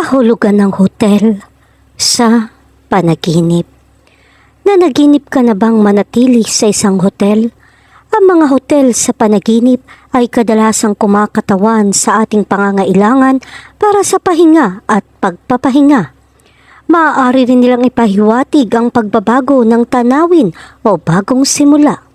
kahulugan ng hotel sa panaginip. Nanaginip ka na bang manatili sa isang hotel? Ang mga hotel sa panaginip ay kadalasang kumakatawan sa ating pangangailangan para sa pahinga at pagpapahinga. Maaari rin nilang ipahiwatig ang pagbabago ng tanawin o bagong simula.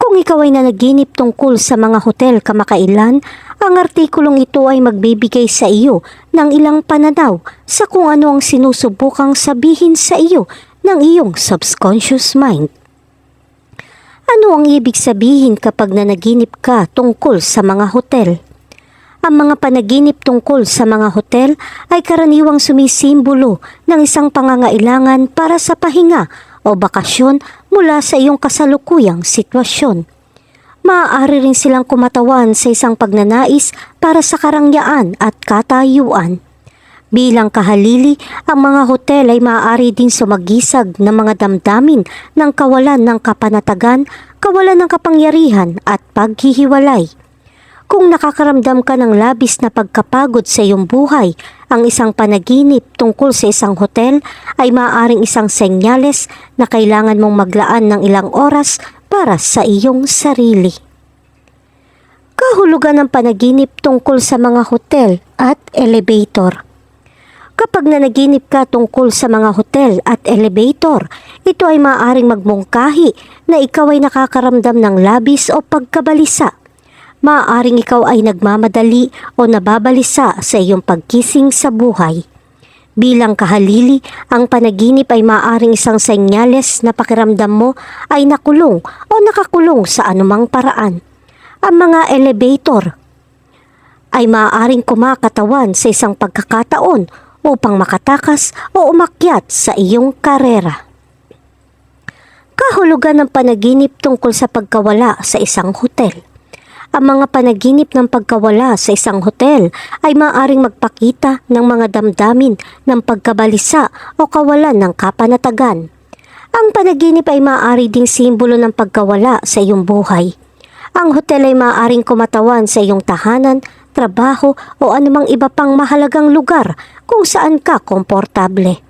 Kung ikaw ay nanaginip tungkol sa mga hotel kamakailan, ang artikulong ito ay magbibigay sa iyo ng ilang pananaw sa kung ano ang sinusubukang sabihin sa iyo ng iyong subconscious mind. Ano ang ibig sabihin kapag nanaginip ka tungkol sa mga hotel? Ang mga panaginip tungkol sa mga hotel ay karaniwang sumisimbolo ng isang pangangailangan para sa pahinga o bakasyon mula sa iyong kasalukuyang sitwasyon. Maaari rin silang kumatawan sa isang pagnanais para sa karangyaan at katayuan. Bilang kahalili, ang mga hotel ay maaari din sumagisag ng mga damdamin ng kawalan ng kapanatagan, kawalan ng kapangyarihan at paghihiwalay. Kung nakakaramdam ka ng labis na pagkapagod sa iyong buhay, ang isang panaginip tungkol sa isang hotel ay maaaring isang senyales na kailangan mong maglaan ng ilang oras para sa iyong sarili. Kahulugan ng panaginip tungkol sa mga hotel at elevator. Kapag nanaginip ka tungkol sa mga hotel at elevator, ito ay maaaring magmungkahi na ikaw ay nakakaramdam ng labis o pagkabalisa. Maaaring ikaw ay nagmamadali o nababalisa sa iyong pagkising sa buhay. Bilang kahalili, ang panaginip ay maaaring isang senyales na pakiramdam mo ay nakulong o nakakulong sa anumang paraan. Ang mga elevator ay maaaring kumakatawan sa isang pagkakataon upang makatakas o umakyat sa iyong karera. Kahulugan ng panaginip tungkol sa pagkawala sa isang hotel. Ang mga panaginip ng pagkawala sa isang hotel ay maaaring magpakita ng mga damdamin ng pagkabalisa o kawalan ng kapanatagan. Ang panaginip ay maaari ding simbolo ng pagkawala sa iyong buhay. Ang hotel ay maaaring kumatawan sa iyong tahanan, trabaho o anumang iba pang mahalagang lugar kung saan ka komportable.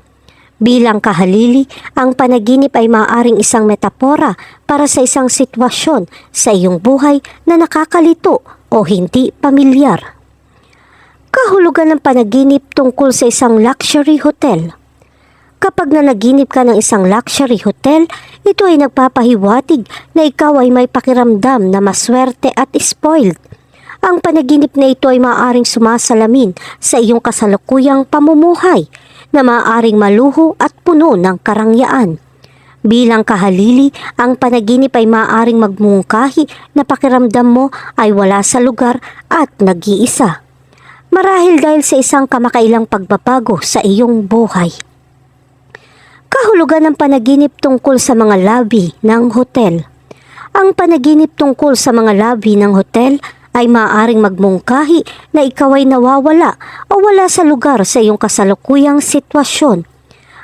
Bilang kahalili, ang panaginip ay maaaring isang metapora para sa isang sitwasyon sa iyong buhay na nakakalito o hindi pamilyar. Kahulugan ng panaginip tungkol sa isang luxury hotel. Kapag nanaginip ka ng isang luxury hotel, ito ay nagpapahiwatig na ikaw ay may pakiramdam na maswerte at spoiled. Ang panaginip na ito ay maaaring sumasalamin sa iyong kasalukuyang pamumuhay na maaaring maluho at puno ng karangyaan. Bilang kahalili, ang panaginip ay maaaring magmungkahi na pakiramdam mo ay wala sa lugar at nag-iisa. Marahil dahil sa isang kamakailang pagbabago sa iyong buhay. Kahulugan ng panaginip tungkol sa mga lobby ng hotel. Ang panaginip tungkol sa mga lobby ng hotel ay maaaring magmungkahi na ikaw ay nawawala o wala sa lugar sa iyong kasalukuyang sitwasyon.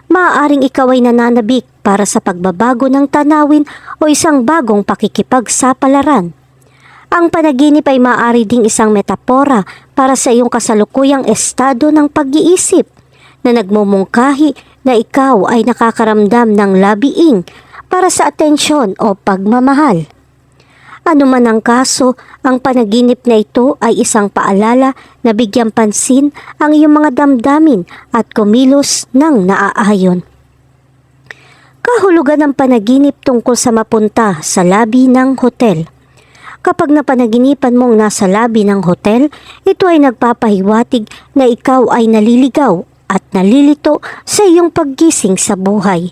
Maaaring ikaw ay nananabik para sa pagbabago ng tanawin o isang bagong pakikipagsapalaran. Ang panaginip ay maaari ding isang metapora para sa iyong kasalukuyang estado ng pag-iisip na nagmumungkahi na ikaw ay nakakaramdam ng labiing para sa atensyon o pagmamahal. Ano man ang kaso, ang panaginip na ito ay isang paalala na bigyang pansin ang iyong mga damdamin at kumilos ng naaayon. Kahulugan ng panaginip tungkol sa mapunta sa labi ng hotel. Kapag napanaginipan mong nasa labi ng hotel, ito ay nagpapahiwatig na ikaw ay naliligaw at nalilito sa iyong paggising sa buhay.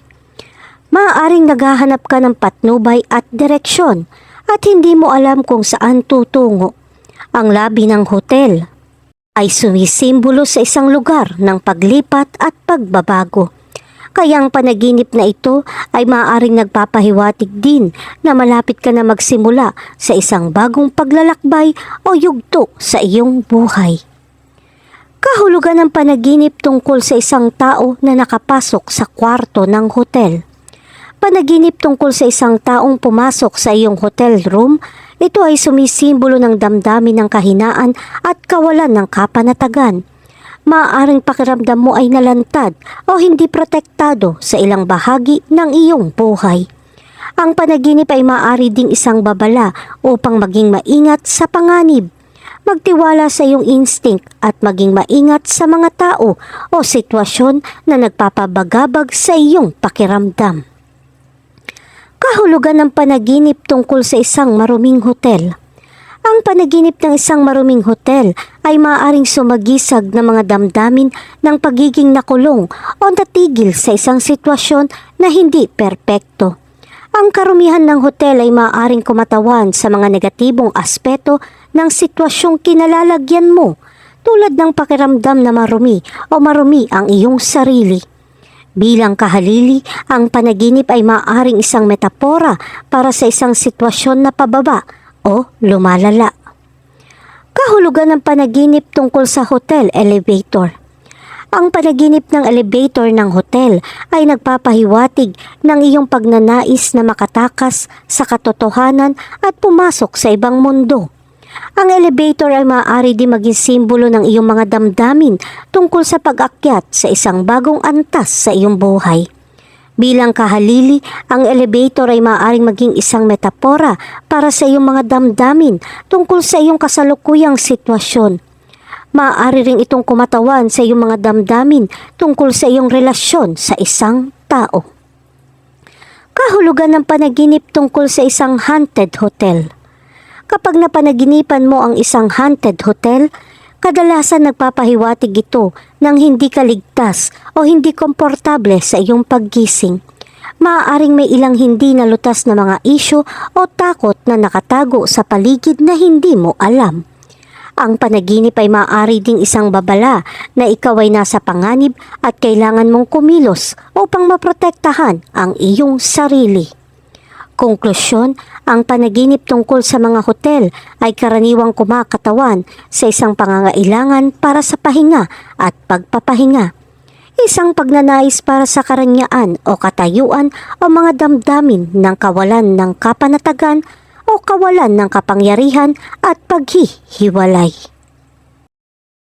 Maaaring naghahanap ka ng patnubay at direksyon at hindi mo alam kung saan tutungo. Ang labi ng hotel ay sumisimbolo sa isang lugar ng paglipat at pagbabago. Kaya ang panaginip na ito ay maaaring nagpapahiwatig din na malapit ka na magsimula sa isang bagong paglalakbay o yugto sa iyong buhay. Kahulugan ng panaginip tungkol sa isang tao na nakapasok sa kwarto ng hotel. Panaginip tungkol sa isang taong pumasok sa iyong hotel room, ito ay sumisimbolo ng damdamin ng kahinaan at kawalan ng kapanatagan. maaaring pakiramdam mo ay nalantad o hindi protektado sa ilang bahagi ng iyong buhay. Ang panaginip ay maaari ding isang babala upang maging maingat sa panganib. Magtiwala sa iyong instinct at maging maingat sa mga tao o sitwasyon na nagpapabagabag sa iyong pakiramdam. Kahulugan ng panaginip tungkol sa isang maruming hotel. Ang panaginip ng isang maruming hotel ay maaaring sumagisag ng mga damdamin ng pagiging nakulong o natigil sa isang sitwasyon na hindi perpekto. Ang karumihan ng hotel ay maaaring kumatawan sa mga negatibong aspeto ng sitwasyong kinalalagyan mo tulad ng pakiramdam na marumi o marumi ang iyong sarili. Bilang kahalili, ang panaginip ay maaaring isang metapora para sa isang sitwasyon na pababa o lumalala. Kahulugan ng panaginip tungkol sa hotel elevator. Ang panaginip ng elevator ng hotel ay nagpapahiwatig ng iyong pagnanais na makatakas sa katotohanan at pumasok sa ibang mundo. Ang elevator ay maaari din maging simbolo ng iyong mga damdamin tungkol sa pag-akyat sa isang bagong antas sa iyong buhay. Bilang kahalili, ang elevator ay maaaring maging isang metapora para sa iyong mga damdamin tungkol sa iyong kasalukuyang sitwasyon. Maaari ring itong kumatawan sa iyong mga damdamin tungkol sa iyong relasyon sa isang tao. Kahulugan ng panaginip tungkol sa isang haunted hotel. Kapag napanaginipan mo ang isang haunted hotel, kadalasan nagpapahiwatig ito ng hindi kaligtas o hindi komportable sa iyong paggising. Maaaring may ilang hindi nalutas na mga isyo o takot na nakatago sa paligid na hindi mo alam. Ang panaginip ay maaari ding isang babala na ikaw ay nasa panganib at kailangan mong kumilos upang maprotektahan ang iyong sarili. Konklusyon, ang panaginip tungkol sa mga hotel ay karaniwang kumakatawan sa isang pangangailangan para sa pahinga at pagpapahinga. Isang pagnanais para sa karanyaan o katayuan o mga damdamin ng kawalan ng kapanatagan o kawalan ng kapangyarihan at paghihiwalay.